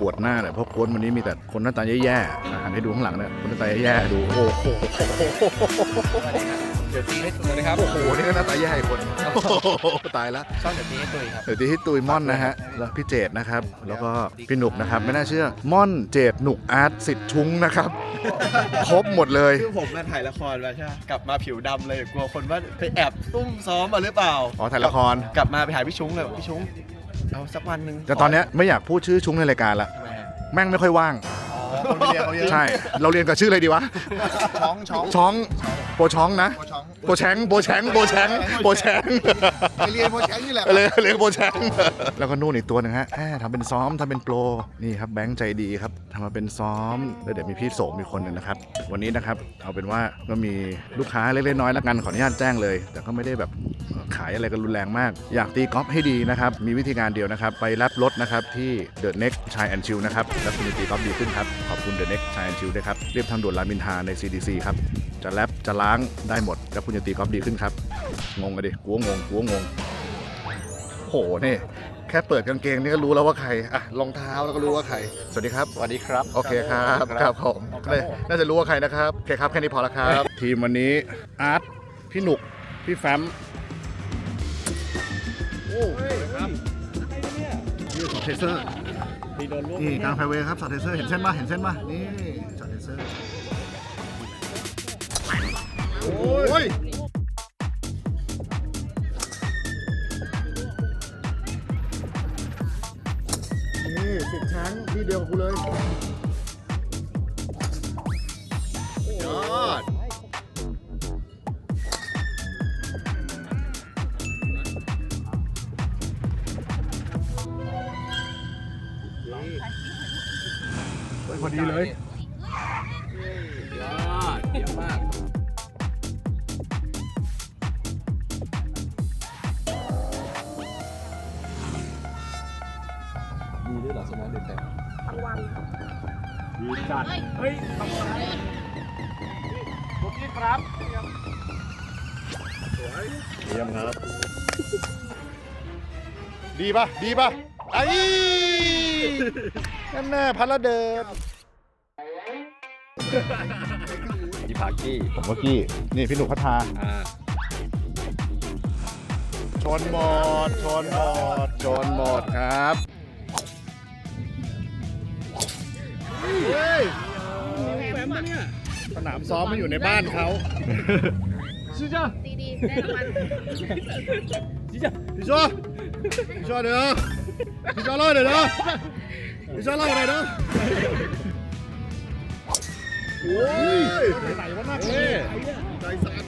ปวดหน้าหน่อยเพราะโค้ชวันนี้มีแต่คนหน้าตาแย่ๆอะหันให้ดูข้างหลังเนี่ยคนหน้าตาแย่ๆดูโอ้โหเดี๋ยวตีให้ตุยนะครับโอ้โหนี่ก็หน้าตาแย่อีกคนโอ้โหตายแล้วช่องเดี๋ยวตีให้ตุยครับเดี๋ยวที่ตุยม่อนนะฮะแล้วพี่เจดนะครับ แล้วก็พี่หนุกนะครับไม่น่าเชื่อม่อนเจดหนุกอาร์ตสิทธิ์ชุ้งนะครับครบหมดเลยคือผมมาถ่ายละครมาใช่ไหมกลับมาผิวดำเลยกลัวคนว่าไปแอบซุ่มซ้อมมาหรือเปล่าอ๋อถ่ายละครกลับมาไปหาพี่ชุ้งเลยพี่ชุ้ง เอาสักวันหนึ่งแต่ตอนเนี้ยไม่อยากพูดชื่อชุ้งในรายการละทำไมฮะแม่งไม่ค่อยว่าง อ๋อคนไม่เรียกเขาเยอะใช่ เราเรียนกับชื่ออะไรดีวะ ช้องช้องช้อง โปช้องนะโช้อง โปแชงโปแชงโปแชงโปแชงไปเรียนโปรแชงนี่แหละเลยเลยโปแชงแล้วก็นู่นอีกตัวหนึงฮะแหมทำเป็นซ้อมทำเป็นโปร นี่ครับแบงค์ใจดีครับทำมาเป็นซ้อม แล้วเดี๋ยวมีพี่โสมมีคนหนึ่งนะครับ วันนี้นะครับเอาเป็นว่าก็มีลูกค้าเล็กๆน้อยๆแล้วกันขออนุญาตแจ้งเลย แต่ก็ไม่ได้แบบขายอะไรกันรุนแรงมาก อยากตีกอล์ฟให้ดีนะครับ มีวิธีการเดียวนะครับ ไปรับรถนะครับที่เดอะเน็กชายแอนชิลนะครับ แล้วคุณจะตีกอล์ฟดีขึ้นครับ ขอบคุณเดอะเน็กชายแอนชิลด้วยครับ เรียบทางด่วนรามอินทราใน CDC ครับ จะแรปจะล้างได้หมด แล้วคุณจะตีกอล์ฟดีขึ้นครับ งงกันดิกูก็งงกูก็งงโหนี่แค่เปิดกางเกงนี่ก็รู้แล้วว่าใครอะรองเท้าแล้วก็รู้ว่าใคร สวัสดีครับ สวัสดีครับ โอเคครับครับผมเลยน่าจะรู้ว่าใครนะครับโอเคครับแค่นี้พอแล้วครับ ทีมวันนี้อาร์ตพี่หนุก พี่แฟมโอ้ครับนี่ช็อตเทเซอร์นี่กลางไฟเวย์ครับช็อตเทเซอร์เห็นเส้นป่ะเห็นเส้นป่ะนี่ช็อตเทเซอร์ โอ้ยนี่สิบชั้นที่เดียวกับกูเลยยอดพอดีเลย ยอดเยี่ยมมาก จัดเฮ้ยทำไรผมนี่ครับสวยเยี่ยมครับ ดีป่ะ ดีป่ะ ไอ้นั่นแน่พัดละเดิมพี่พากี้ ผมเมื่อกี้ นี่พี่หนุ่มพัฒนาอ่า ชนหมด ชนหมด ชนหมดครับ เฮ้ยแฟมปะเนี่ยสนามซ้อมมันอยู่ในบ้านเขาชื่อจ้าดีดีๆได้รางวัลชื่อจ้าพี่ชอพี่ชอเดี๋ยวพี่ชอเล่าหน่อยเนาะพี่ชอเล่าหน่อยเนาะโอ้ยไหนวะนักเนี่ยใจสั่น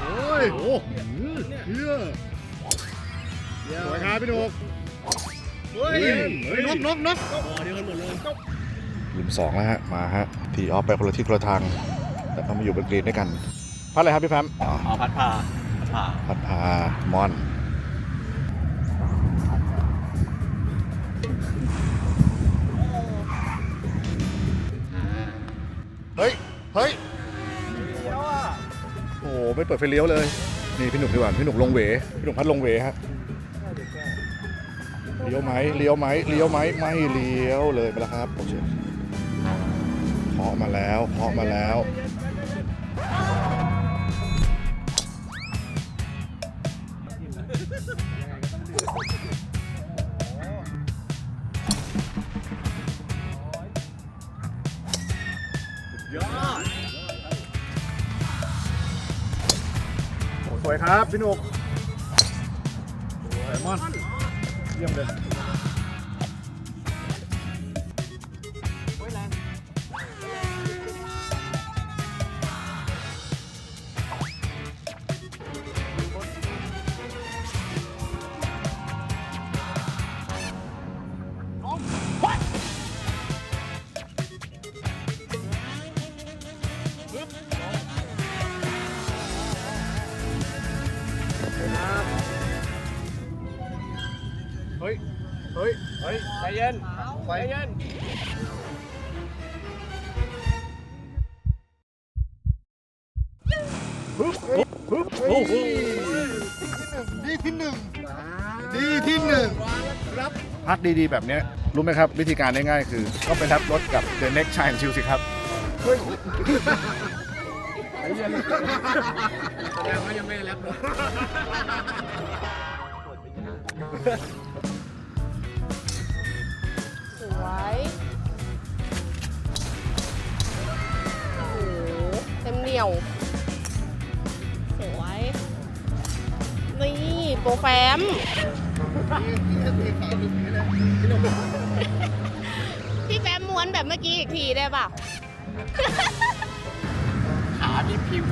โอ้ยโอ้เฮียสวยครับพี่นุก เฮ้ยนกนกนกเดียวกันหมดเลยหลุมสองแล้วฮะ มาฮะ ทีออฟไปคนละที่คนละทาง แต่ก็มาอยู่บนกรีนด้วยกัน พัดอะไรครับพี่แฟมอ๋ออ๋อพัดพาพัดพาพัดพามอนเฮ้ย เฮ้ย โอ้โหไม่เปิดไฟเลี้ยวเลย นี่พี่หนุ่มดีกว่าพี่หนุ่มลงเหวพี่หนุ่มพัดลงเหวฮะ เลี้ยวไหมเลี้ยวไหมเลี้ยวไหมไม่เลี้ยวเลยไปแล้วครับโอเคเคาะมาแล้วเคาะมาแล้วสวยครับพี่หนุกสวยมอน เยี่ย เฮ้ยใจเย็นใจเย็นโอ้โหดีที่หนึ่งดีที่หนึ่งครับพักดีๆ แบบเนี้ยรู้ไหมครับ วิธีการง่ายๆ คือ ก็ไปรับรถกับ The Next Shine Chill สิครับแสดงว่ายังไม่ได้แรปเล เต็มเหนียว สวย นี่โปรแฟม พี่แฟมม้วนแบบเมื่อกี้อีกทีได้ป่ะ ขาที่พิว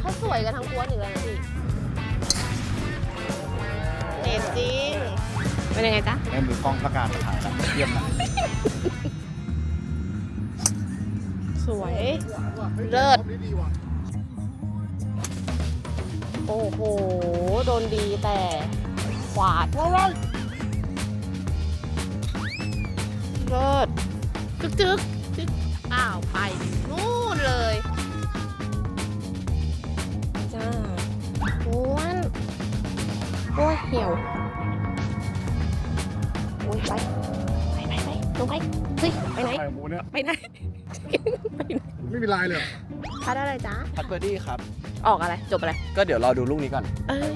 เขาสวยกันทั้งกวนอีกแล้วนะพี่เด็ดจริง เป็นยังไงจ๊ะแม่มือกล้องประกาศมาถ่ายแล้วเยี่ยมนะสวย เลิศ โอ้โห โดนดีแต่ขวาดว้าวเลิศจึกจึกจึกอ้าว ไป นู่นเลย จ้าม้วนโอ้ยเหี่ยวโอ้ยไปไปไปไปลงไปเฮ้ยไปไหนถ่ายหมูเนี่ยไปไหนไปไหน ไม่มีลายเลยเหรอพัดอะไรจ๊ะ พัดเบอร์ดี้ครับ ออกอะไร จบอะไร ก็เดี๋ยวรอดูลูกนี้ก่อน เอ้ย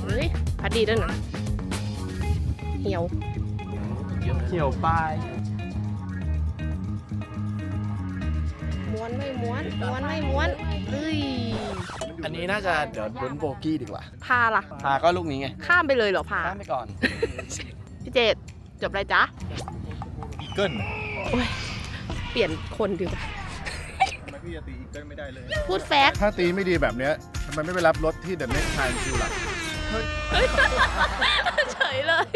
เฮ้ยพัดดีด้วยนะเหี่ยวเกี่ยวปลายม้วนไม่ม้วน ม้วนไม่ม้วนเอ้ย อันนี้น่าจะเดี๋ยวลุ้นโบกี้ดีกว่า พาล่ะ พาก็ลูกนี้ไง ข้ามไปเลยเหรอพาข้ามไปก่อน พี่เจดจบอะไรจ๊ะ อีเกิลเปลี่ยนคนดีกว่าทำไมพี่จะตีอีเกิลไม่ได้เลย พูดแฟกต์ถ้าตีไม่ดีแบบเนี้ยทำไมไม่ไปรับรถที่ The Next Shine Chill ล่ะเฉยเลย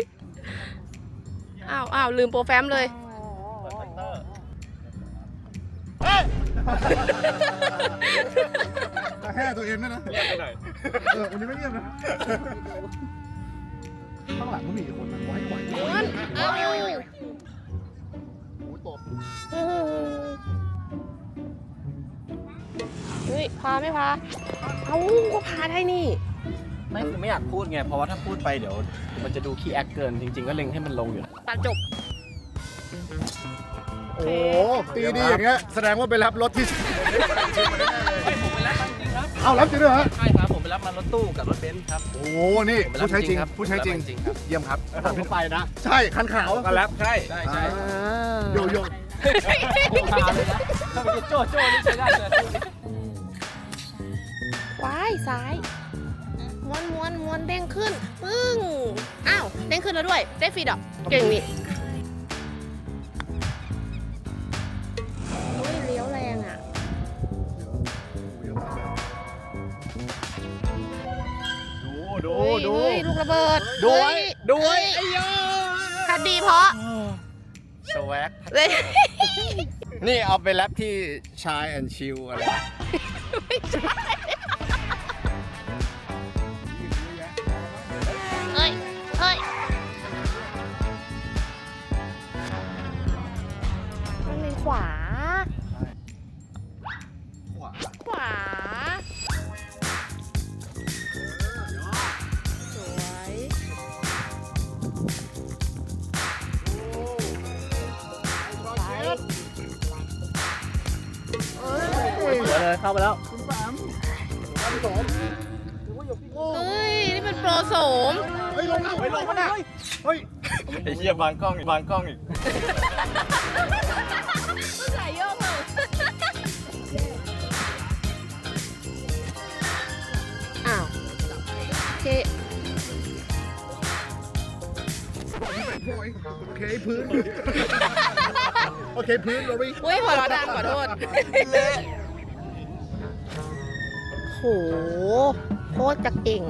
อ้าวอ้าวลืมโปรแฟมเลย กระแห่ตัวเองด้วยนะเงียบไปหน่อยเออวันนี้ไม่เงียบนะ ข้างหลังก็มีอีกคนนึงไว้ไหวม้วนเอ้าหมูตบเฮ้ยพาไม่พา เอ้าก็พาได้นี่ ไม่คือไม่อยากพูดไง เพราะว่าถ้าพูดไปเดี๋ยว มันจะดูขี้แอคเกิน จริง ๆ ก็เล็งให้มันลงอยู่ตัดจบโอ้โห ตีดีอย่างเงี้ย แสดงว่าไปรับรถที่เฮ้ยผมไปรับจริงครับ เอ้ารับจริงด้วยเหรอใช่ครับ ผมไปรับมารถตู้กับรถเบนซ์ครับ โอ้โห นี่ผมไปรับผู้ใช้จริงครับผู้ใช้จริง ผมไปบจริงครับ เยี่ยมครับผมไปนะ ใช่ คันขาวก็รับใช่ใช่ใช่โยโย่พาเลยนะถ้าไปโจ้โจ้นี่ใช้ได้เลยว้ายซ้ายม้วนม้วนม้วนเด้งขึ้น ปึ้ง อ้าว เด้งขึ้นแล้วด้วย ได้ฟรีดอก เก่งนี่ ระเบิดดูไว้เฮ้ยดูไว้เฮ้ยคดีเพราะสวักเฮ้ยนี่เอาไปแรปที่ชายแอนชิลอะไรเฮ้ย ซ้ายเลยเข้าไปแล้วเฮ้ย นี่เป็นโปรโสมเฮ้ยลงแล้วเฮ้ยลงแล้วนะเฮ้ยไอ้เหี้ยบางกล้องอีกบางกล้องอีกใส่โยกเลยอ้าวโอเคโอเคพื้น โอเคพื้นโรบี้อุ้ยหัวเราะดังขอโทษโหโคตรจะเก่ง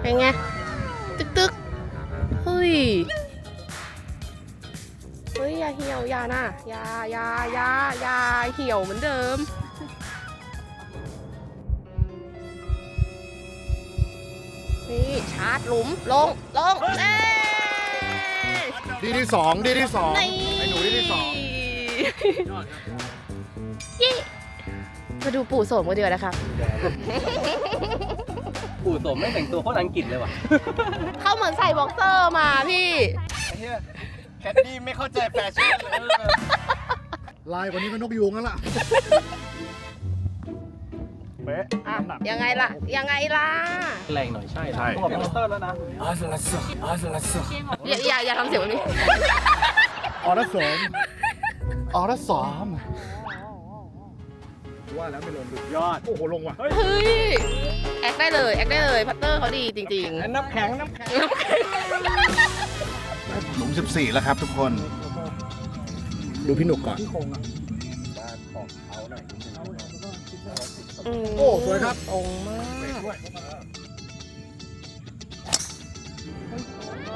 เป็นไง ตึกตึกเฮ้ย เฮ้ย อย่าเหี่ยว อย่านะอย่าอย่าอย่าอย่าเหี่ยวเหมือนเดิมนี่ชาร์จหลุม ลง ลงเอ้ยดีที่สองดีที่สอง นี่ ไอ้หนูดีที่สองยี่มาดูปู่โสมกันดีกว่านะครับปู่โสมไม่แต่งตัวโคตรอังกฤษเลยว่ะเขาเหมือนใส่บ็อกเซอร์มาพี่ไอ้เหี้ยแคดดี้ไม่เข้าใจแฟชั่นเลยลายกว่านี้ก็นกยูงแล้วล่ะเป๊ะอะยังไงล่ะ ยังไงล่ะ แรงหน่อยใช่ใช่พวกกับมอเตอร์แล้วนะอย่าอย่าอย่าทำเสียงแบบนี้ ออร์สมออร์สอมว่าแล้วไม่ลงดุยอด โอ้โห ลงว่ะเฮ้ย แอคได้เลย แอคได้เลย พัตเตอร์เขาดีจริง น้ำแข็งน้ำแข็งหลุม14 แล้วครับทุกคน ดูพี่หนุกก่อนๆมโอ้ สวยครับ ตรงมาก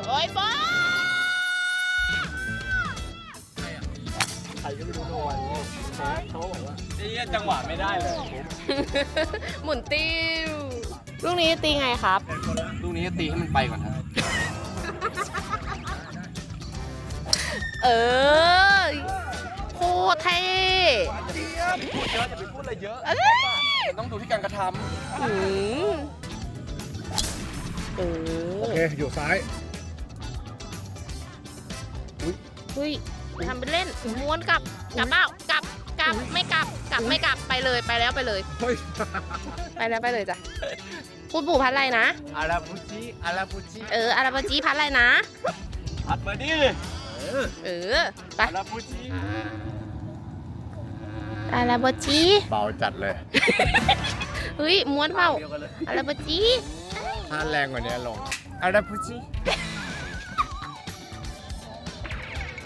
โอ้ยฟ้าไอ้เหี้ยจังหวะไม่ได้เลยหมุนติ้วลูกนี้ตีไงครับ ลูกนี้จะตีให้มันไปก่อนครับเออโคตรเท่พูดเยอะอย่าไปพูดอะไรเยอะเอ้ยมันต้องดูที่การกระทอืมเอโออเค อยู่ซ้าย เฮ้ย ทำเป็นเล่นม้วนกลับกลับเปล่ากลับกลับไม่กลับกลับไม่กลับไปเลยไปแล้วไปเลย เฮ้ยไปแล้วไปเลยจ้ะคุณปู่พัดอะไรนะำอาราบูจิอาราบูจิเอออาราบาจีพัดอะไรนะ อัดมาดิเออไปอาราบูจิอาราบาจีเบาจัดเลยเฮ้ยม้วนเปล่าเดียวกันเลยอาราบาจีถ้าแรงกว่านี้ลงอาราบูจิ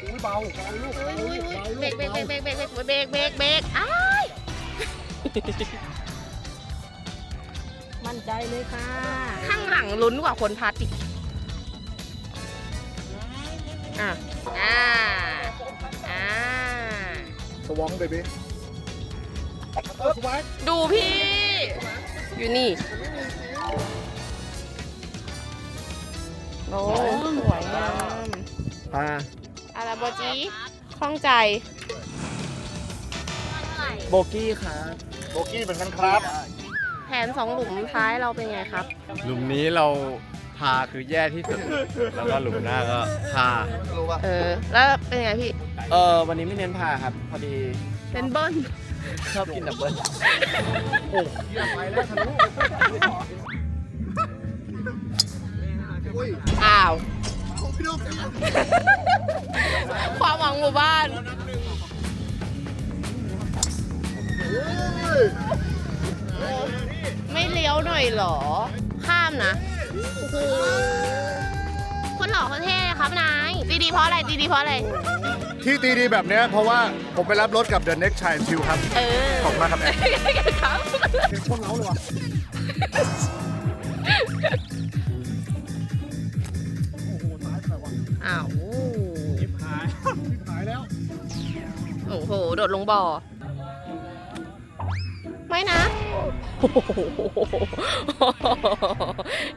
อุ้ยเบาเบาลูกอุ้ยอุ้ยอุ้ยเบรกเบรกเบรกเบรกเบรกเบรกเบรกเบรกอ้ายมั่นใจเลยค่ะ ข้างหลังลุ้นกว่าคนพัดอีกอะอ่าอ่าสวองเบบี้เออสวายดูพี่ อยู่นี่โอ้สวยงามอ่า อาราโบจีคล่องใจ โบกี้ครับโบกี้เหมือนกันครับแผนสองหลุมท้ายเราเป็นไงครับ หลุมนี้เราพาคือแย่ที่สุด แล้วก็หลุมหน้าก็พา เออ แล้วเป็นไงพี่ เออวันนี้ไม่เน้นพาครับ พอดีเป็นเบิ้ลชอบกินดับเบิ้ลอ้าวความ ไม่เลี้ยวหน่อยเหรอ ข้ามนะโอ้โหคนหล่อคนเท่ครับนายตีดีเพราะอะไรตีดีเพราะอะไร ที่ตีดีแบบเนี้ยเพราะว่าผมไปรับรถกับ The Next Child Chill ครับ เออขอบคุณมากครับแอนครับเป็นช่วงเล้าเลยว่ะอ้าวหายหายแล้ว โอ้โห โดดลงบ่อ ไม่นะโอ้โห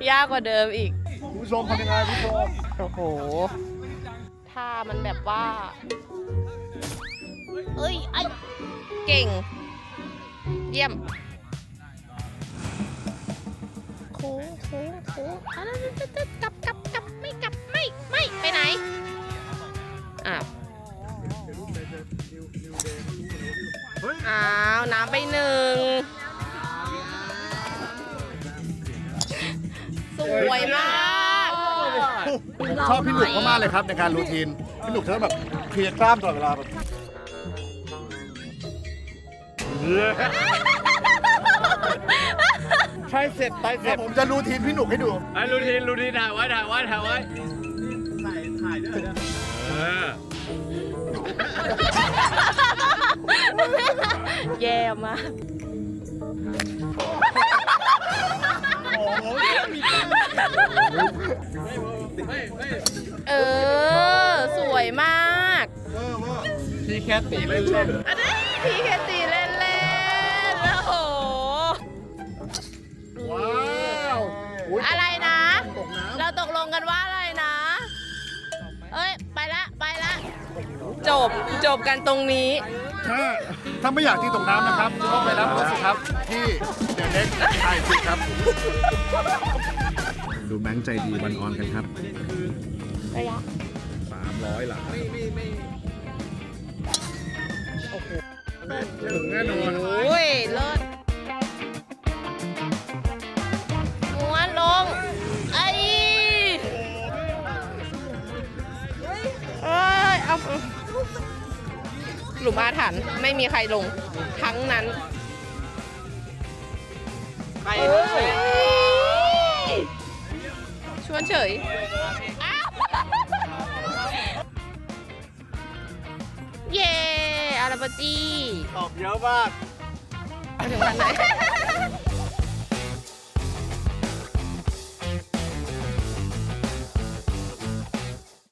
ยากกว่าเดิมอีกคุณผู้ชมทำยังไงคุณผู้ชมโอ้โหท่ามันแบบว่า เอ้ยไอเก่ง เยี่ยมโค้งโค้งโค้งอะกลับกลับกลับไม่กลับไม่ไม่ไปไหนาวน้ำไปหนึ่งสวยมากผมชอบพี่หนุกมากๆเลยครับในการรูทีน พี่หนุกจะแบบเคลียร์กล้ามตลอดเวลาแบบใช่เสร็จไปเสร็เดี๋ยจวผมจะรูทีนพี่หนุกให้ดูไอ้รูทีนรูทีนถ่ายไว้ถ่ายไว้ถ่ายไว้ถ่ายถ่ายด้วยนะเออ แย่มาก เออ สวยมากพี่แค่ตีเล่นเล่นอันนี้พี่แคตีเล่นเล่นๆโอ้โห ว้าวอุ๊ยอะไรนะ ตกน้เราตกลงกันว่าอะไรนะ เอ้ย ไปละ ไปละ จบ จบกันตรงนี้ำ ถ้าถ้าไม่อยากที่ตกน้ำนะครับก็ไปรับรถสิครับที่เดอะเน็กไอซิครับ ดูแบงค์ใจดีวันออนกันครับระยะ300หลังโอ้โหถึงแน่นอนโอ้ยเลิศม้วนลง ไอ้เอ้ย เอา หลุมอาถรรพ์ไม่มีใครลงทั้งนั้น ไปเลยชวนเฉยอ้าวเย้อาราบาจีตอบเยอะมาก ไปถึงวันไหน